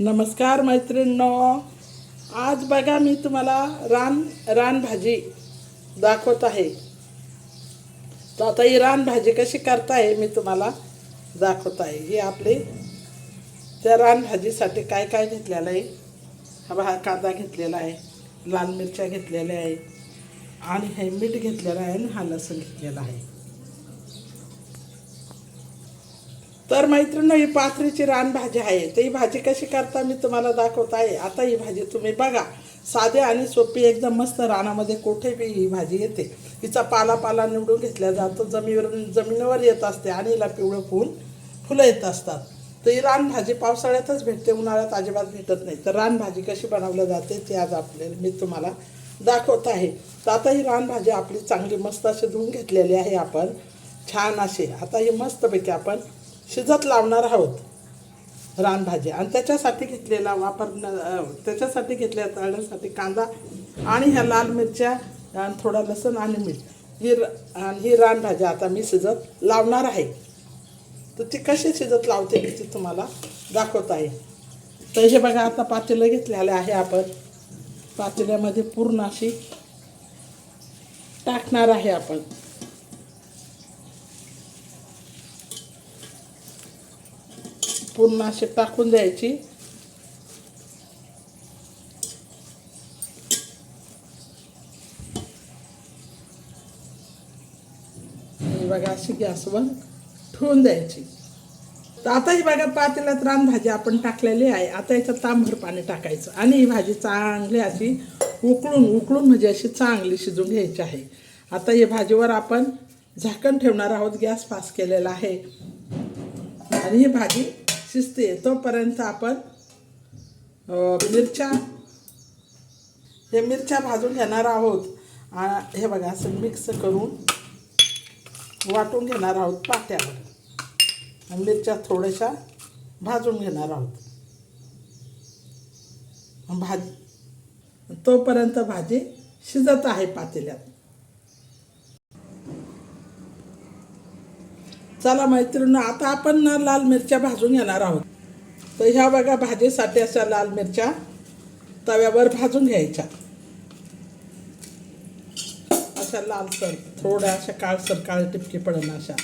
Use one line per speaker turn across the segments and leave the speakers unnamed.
नमस्कार मैत्रिणींनो. आज बघा मी तुम्हाला रान रानभाजी दाखवत आहे. तर आता ही रानभाजी कशी करताय मी तुम्हाला दाखवत आहे. ही आपली त्या रानभाजीसाठी काय काय घेतलेलं आहे? हा कांदा घेतलेला आहे लाल मिरच्या घेतलेल्या आहे आणि हे मीठ घेतलेलं आहे आणि हा लसूण घेतलेला आहे. तर मैत्रिणी ही पाथरीची रानभाजी आहे. तर ही भाजी कशी करता मी तुम्हाला दाखवत आहे. आता ही भाजी तुम्ही बघा. साधे आणि सोपी एकदम मस्त रानामध्ये कुठे बी ही भाजी येते. हिचा पाला पाला निवडून घेतला जातो. जमिनीवरून जमिनीवर येत असते आणि हिला पिवळं फूल फुलं येत असतात. तर ही रानभाजी पावसाळ्यातच भेटते उन्हाळ्यात अजिबात भेटत नाही. तर रानभाजी कशी बनवली जाते ते आज आपल्याला मी तुम्हाला दाखवत आहे. तर आता ही रानभाजी आपली चांगली मस्त अशी धुवून घेतलेली आहे आपण. छान अशी. आता ही मस्तपैकी आपण शिजत लावणार आहोत रानभाजी. आणि त्याच्यासाठी घेतलेला वापर त्याच्यासाठी घेतल्या तळण्यासाठी कांदा आणि ह्या लाल मिरच्या आणि थोडा लसूण आणि मीठ. ही र- आणि ही रानभाज्या आता मी शिजत लावणार आहे. तर ती कशी शिजत लावते ती तुम्हाला दाखवत आहे. तर हे बघा आता पातेलं घेतलेलं आहे आपण. पातेल्यामध्ये पूर्ण अशी टाकणार आहे आपण. पूर्ण असे टाकून द्यायची. बघा अशी गॅसवर ठेवून द्यायची. तर आता ही बघा पातेल्यात रानभाजी आपण टाकलेली आहे. आता याच्यात तांभर पाणी टाकायचं. आणि ही भाजी चांगली अशी उकळून उकळून म्हणजे अशी चांगली शिजून घ्यायची आहे. आता ही भाजीवर आपण झाकण ठेवणार आहोत. गॅस पास केलेला आहे. आणि ही भाजी शिजते तोपर्यंत आपण मिरच्या हे मिरच्या भाजून घेणार आहोत. हे बघा असं मिक्स करून वाटून घेणार आहोत पाट्यावर मिरच्या थोड्याशा भाजून घेणार आहोत. भाज तोपर्यंत भाजी शिजत आहे पातेल्यात. चला मैत्रिणी आता आपण ना लाल मिरच्या भाजून घेणार आहोत. तर ह्या बघा भाजीसाठी अशा लाल मिरच्या तव्यावर भाजून घ्यायच्या. अशा लालसर थोड्या अशा काळसर काळे टिपके पडेल अशा.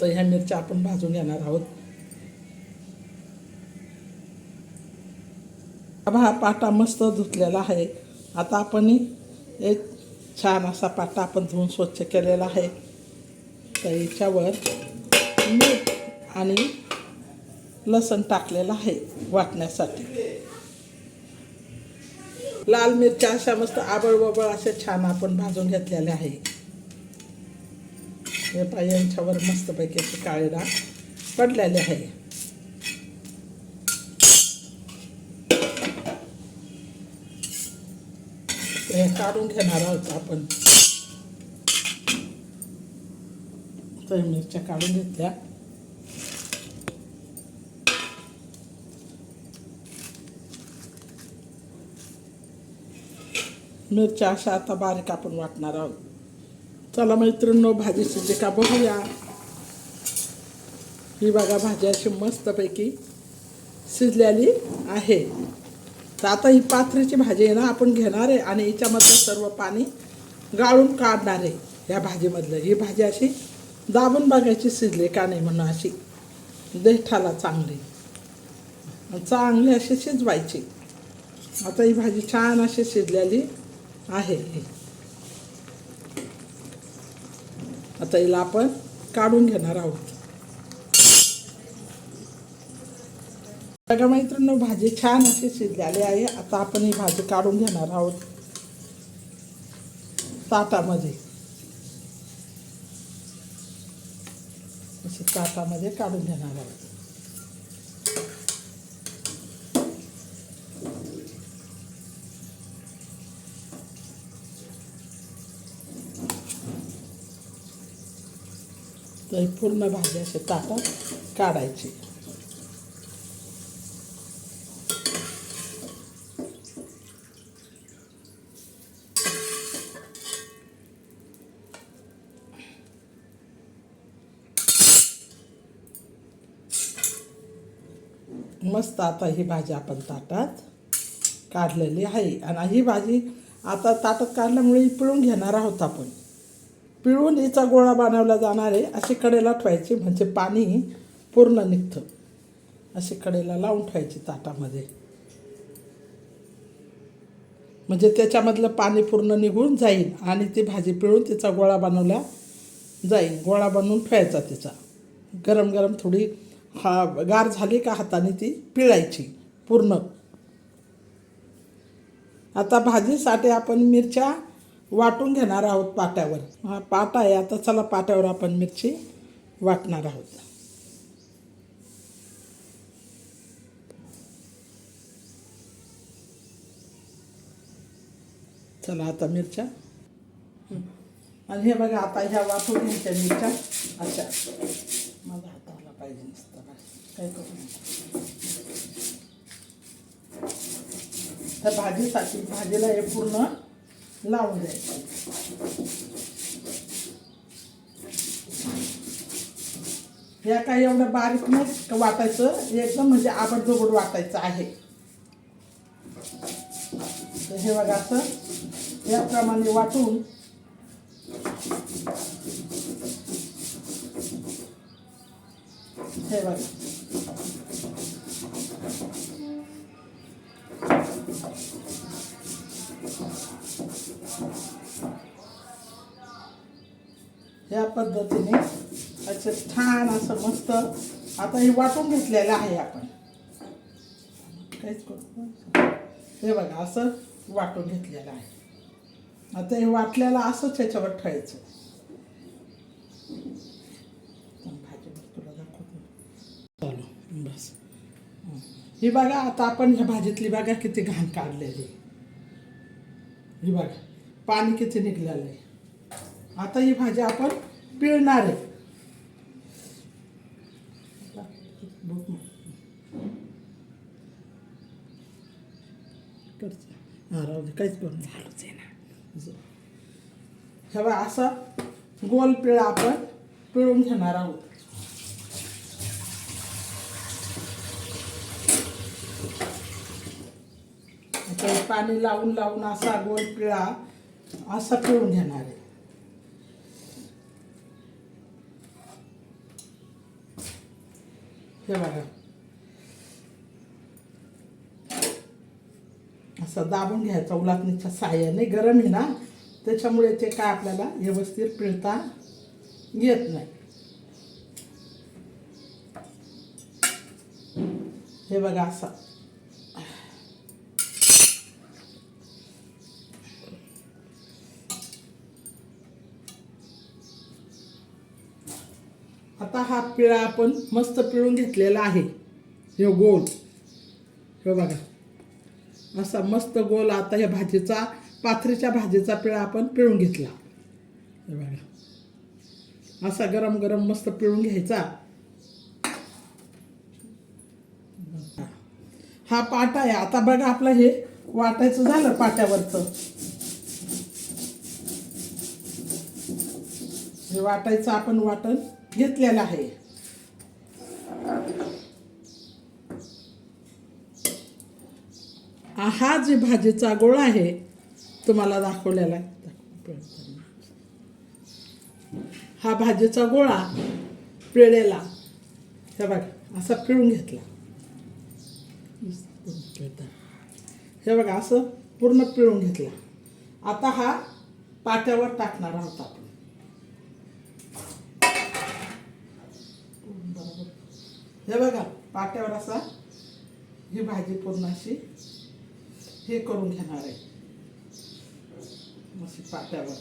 तर ह्या मिरच्या आपण भाजून घेणार आहोत. हा हा पाटा मस्त धुतलेला आहे. आता आपण एक छान असा पाटा आपण धुवून स्वच्छ केलेला आहे. तर याच्यावर मीठ आणि लसण टाकलेलं आहे वाटण्यासाठी. लाल मिरच्या अशा मस्त आबळबळ असे अशा छान आपण भाजून घेतलेल्या आहे. हे पाय यांच्यावर मस्तपैकी असे काळे डाग पडलेले आहे. हे काढून घेणार आहोत आपण. तर मिरच्या काढून घेतल्या. मिरच्या अशा आता बारीक आपण वाटणार आहोत. चला मैत्रिणींनो भाजी शिजली का बघूया. ही बघा भाजी अशी मस्तपैकी शिजलेली आहे. तर आता ही पाथरीची भाजी आहे ना आपण घेणार आहे आणि हिच्यामधलं सर्व पाणी गाळून काढणार आहे या भाजीमधलं. ही भाजी अशी दाबून बघायची शिजली का नाही म्हणून अशी. देठाला चांगली. चांगली अशी शिजवायची. आता ही भाजी छान अशी शिजलेली आहे आता हिला आपण काढून घेणार आहोत. बघा मैत्रिणी भाजी छान अशी शिजलेली आहे. आता आपण ही भाजी काढून घेणार आहोत. ताटामध्ये. अशी ताटामध्ये काढून घेणार आहोत. तर पूर्ण भाजी असे ताटात काढायची. मस्त आता ही भाजी आपण ताटात काढलेली आहे. आणि ही भाजी आता ताटात काढल्यामुळे पिळून घेणार आहोत आपण. पिळून हिचा गोळा बनवला जाणार आहे. अशी कडेला ठेवायची म्हणजे पाणी पूर्ण निघतं. अशी कडेला लावून ठेवायची ताटामध्ये. म्हणजे त्याच्यामधलं पाणी पूर्ण निघून जाईल आणि ती भाजी पिळून तिचा गोळा बनवला जाईल. गोळा बनवून ठेवायचा तिचा. गरम गरम थोडी हा गार झाली का हाताने ती पिळायची पूर्ण. आता भाजीसाठी आपण मिरच्या वाटून घेणार आहोत पाट्यावर. हा पाटा आहे आता चला पाट्यावर आपण मिरची वाटणार आहोत. चला आता मिरच्या. आणि हे बघा आता ह्या वाटून घ्यायच्या मिरच्या. अशा पाहिजे नुसतं काय करू नका. भाजीसाठी भाजीला हे पूर्ण लावून द्यायचं या काही एवढं बारीक नाही वाटायचं एकदम म्हणजे आबडधोबड वाटायचं आहे तर हे बघा असं याप्रमाणे वाटून हे बघा या पद्धतीने असं छान असं मस्त आता हे वाटून घेतलेलं आहे आपण. काहीच करतो हे बघा असं वाटून घेतलेलं आहे. आता हे वाटल्याला असंच याच्यावर ठेवायचं भाजी बघ तुला दाखवतो चालू बस. हं. बघा आता आपण ह्या भाजीतली बघा किती घाण काढलेली. ही बघा पाणी किती निघलेलं आहे आता ही भाजी आपण पिळणार आहे. हा राहू दे काहीच करून झालंच आहे ना. हे बघा असा गोल पिळा आपण पिळून घेणार आहोत. आता पाणी लावून लावून असा गोल पिळा असा पिळून घेणार आहे. हे बघा. असं दाबून घ्यायचा उलाटणीच्या साह्याने. गरम आहे ना? त्याच्यामुळे ते काय आपल्याला व्यवस्थित पिळता येत नाही. हे बघा असं. आता हा पिळा आपण मस्त पिळून घेतलेला आहे. हे गोल. हे बघा. असा मस्त गोल आता ह्या भाजीचा पाथरीच्या भाजीचा पिळा आपण पिळून घेतला. हे बघा. असा गरम गरम मस्त पिळून घ्यायचा. हा पाटा आहे. आता बघा आपलं हे वाटायचं झालं पाट्यावरचं. हे वाटायचं आपण वाटण. घेतलेला आहे. हा जे भाजीचा गोळा आहे तुम्हाला दाखवलेला आहे. हा भाजीचा गोळा पिळलेला हे बघा असा पिळून घेतला. हे बघा असं पूर्ण पिळून घेतला. आता हा पाट्यावर टाकणार आहोत हे बघा पाट्यावर असा ही भाजी पूर्ण अशी हे करून घेणार आहे. अशी पाट्यावर.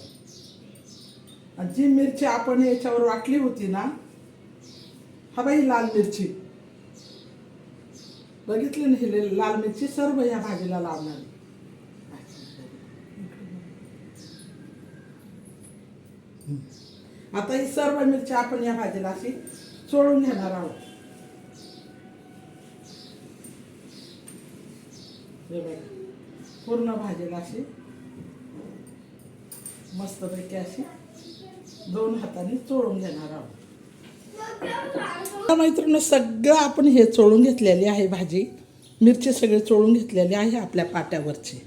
आणि जी मिरची आपण याच्यावर वाटली होती ना हा बाई लाल मिरची. बघितली ना ही लाल मिरची? सर्व ह्या भाजीला लावणार आता ही सर्व मिरची आपण या भाजीला अशी चोळून घेणार आहोत. हे बघा. पूर्ण भाजीला अशी मस्तपैकी अशी दोन हाताने चोळून घेणार आहोत. मैत्रिणी सगळं आपण हे चोळून घेतलेली आहे भाजी. मिरची सगळी चोळून घेतलेली आहे आपल्या पाट्यावरची.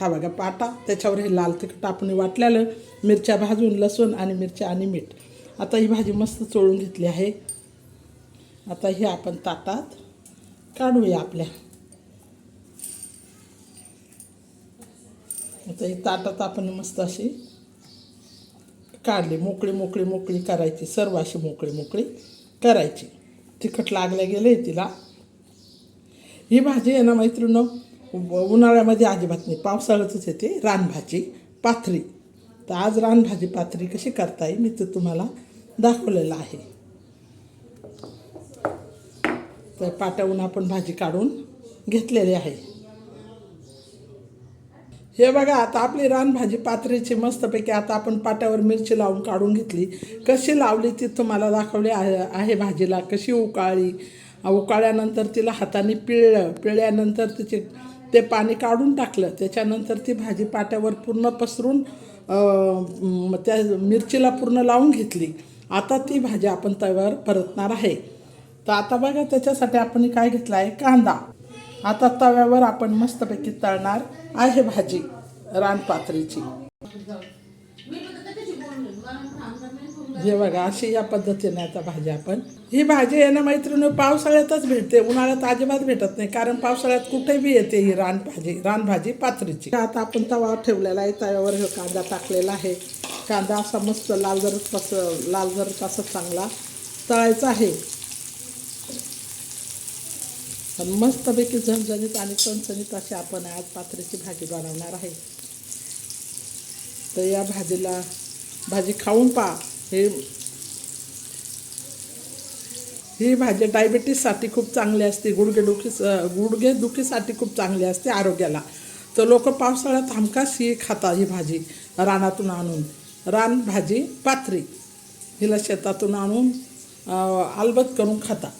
हा बघा पाटा. त्याच्यावर हे लाल तिखट आपण वाटलेलं. मिरच्या भाजून लसूण आणि मिरच्या आणि मीठ. आता ही भाजी मस्त चोळून घेतली आहे. आता ही आपण ताटात काढूया आपल्या. आता ही ताटात आपण मस्त अशी काढली मोकळी मोकळी मोकळी करायची. सर्व अशी मोकळी मोकळी करायची. तिखट लागल्या गेले तिला. ही भाजी आहे ना मैत्रिणी उन्हाळ्यामध्ये अजिबात नाही पावसाळ्यातच येते रानभाजी पाथरी. तर आज रानभाजी पाथरी कशी करता येईल मी ते तुम्हाला दाखवलेलं आहे. तर पाट्याहून आपण भाजी काढून घेतलेली आहे. हे बघा आता आपली रानभाजी पात्रीची मस्तपैकी आता आपण पाट्यावर मिरची लावून काढून घेतली. कशी लावली ती तुम्हाला दाखवली आहे आहे भाजीला. कशी उकाळली उकाळल्यानंतर तिला हाताने पिळलं पिळल्यानंतर तिचे ते पाणी काढून टाकलं. त्याच्यानंतर ती भाजी पाट्यावर पूर्ण पसरून त्या मिरचीला पूर्ण लावून घेतली. आता ती भाजी आपण तव्यावर परतणार आहे. तर आता बघा त्याच्यासाठी आपण काय घेतला आहे? कांदा. आता तव्यावर आपण मस्तपैकी तळणार आहे भाजी रानपात्रीची हे बघा अशी या पद्धतीने आता भाजी आपण. ही भाजी आहे ना मैत्रिणी पावसाळ्यातच भेटते. उन्हाळ्यात अजिबात भेटत नाही कारण पावसाळ्यात कुठे बी येते ही रानभाजी रानभाजी पात्रीची आता आपण तवा ठेवलेला आहे तव्यावर हे कांदा टाकलेला आहे. कांदा असा मस्त लाल जर पस लाल जर असं चांगला तळायचा आहे. मस्तपैकी झणझणीत आणि चणचणीत अशी आपण आज पात्रीची भाजी बनवणार आहे. तर या भाजीला भाजी खाऊन पहा. हे ही भाजी डायबिटीससाठी खूप चांगली असते गुडघेदुखी गुडघेदुखीसाठी खूप चांगली असते आरोग्याला. तर लोक पावसाळ्यात हमखास ही खातात ही भाजी रानातून आणून. रान भाजी पात्री. हिला शेतातून आणून आलबत करून खाता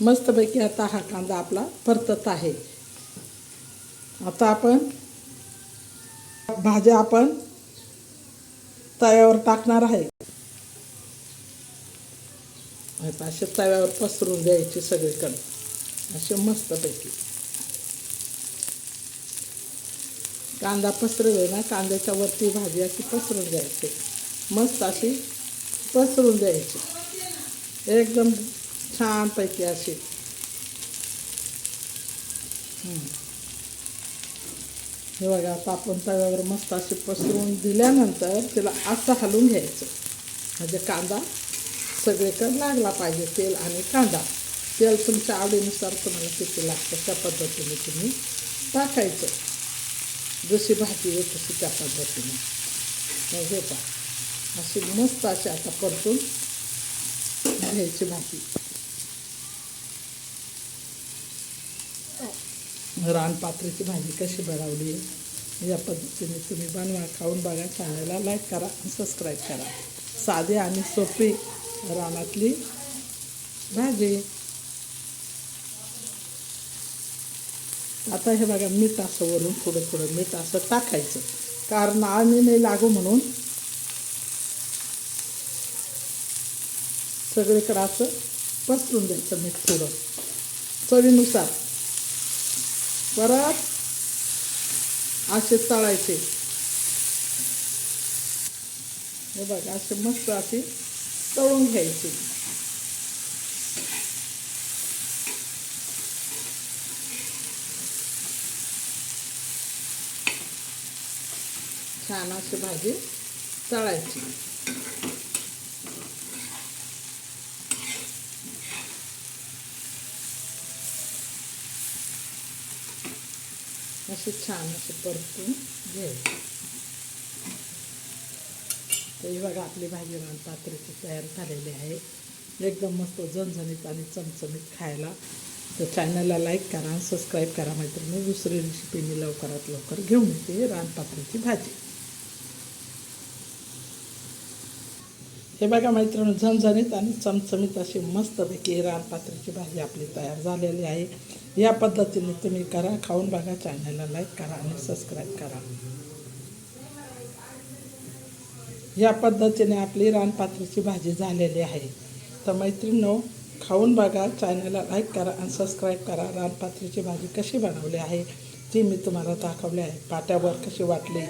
मस्तपैकी आता हा कांदा आपला परतत आहे. आता आपण भाज्या आपण तव्यावर टाकणार आहे. आता असे तव्यावर पसरून द्यायचे सगळीकडे. असे मस्तपैकी. कांदा पसरवे ना कांद्याच्या वरती भाजी अशी पसरून द्यायची मस्त अशी पसरून द्यायची एकदम छानपैकी अशी हे बघा आता आपण तव्यावर मस्त असे पसरून दिल्यानंतर तिला असं हलवून घ्यायचं. म्हणजे कांदा सगळीकडे लागला पाहिजे तेल आणि कांदा. तेल तुमच्या आवडीनुसार तुम्हाला किती लागतं त्या पद्धतीने तुम्ही टाकायचं. जशी भाजी आहे तशी त्या पद्धतीने. मग हे अशी मस्त अशी आता परतून घ्यायची भाजी. रानपात्रीची भाजी कशी बनवली या पद्धतीने तुम्ही बनवा खाऊन बघा चॅनलला लाईक करा आणि सबस्क्राईब करा. साधी आणि सोपी रानातली भाजी. आता हे बघा मीठ असं वरून थोडं थोडं मीठ असं टाकायचं. कारण आळणी नाही लागू म्हणून सगळीकडं असं पसरून द्यायचं मीठ थोडं चवीनुसार. परत असे तळायचे. हे बघा असे मस्त असे तळून घ्यायचे. छान अशी भाजी तळायची. असे छान असे परतून घ्यायचे. तर बघा आपली भाजी रान पात्रीची तयार झालेली आहे. एकदम मस्त झणझणीत आणि चमचमीत खायला. तर चॅनलला लाईक करा सबस्क्राईब करा मैत्रिणी. दुसरी रेसिपी मी लवकरात लवकर घेऊन येते. रानपात्रीची भाजी. हे बघा मैत्रिणी झणझणीत आणि चमचमीत अशी मस्तपैकी रानपात्रीची भाजी आपली तयार झालेली आहे. या पद्धतीने तुम्ही करा खाऊन बघा चॅनलला लाईक करा आणि सबस्क्राईब करा. या पद्धतीने आपली रानपात्रीची भाजी झालेली आहे. तर मैत्रिणीनो खाऊन बघा चॅनलला लाईक करा आणि सबस्क्राईब करा. रानपात्रीची भाजी कशी बनवली आहे ती मी तुम्हाला दाखवली आहे. पाट्यावर कशी वाटली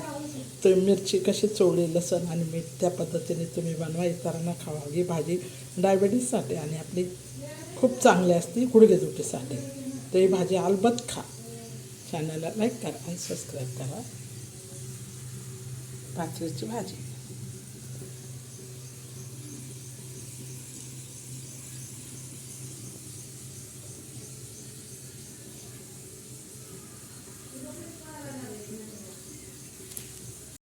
तर मिरची कशी चोळली लसण आणि मीठ त्या पद्धतीने तुम्ही बनवा. इतरांना खावा ही भाजी डायबेटीजसाठी आणि आपली खूप चांगली असते गुडघेदुटीसाठी तर ही भाजी अलबत खा. चॅनलला लाईक करा आणि सबस्क्राईब करा. पात्रीची भाजी.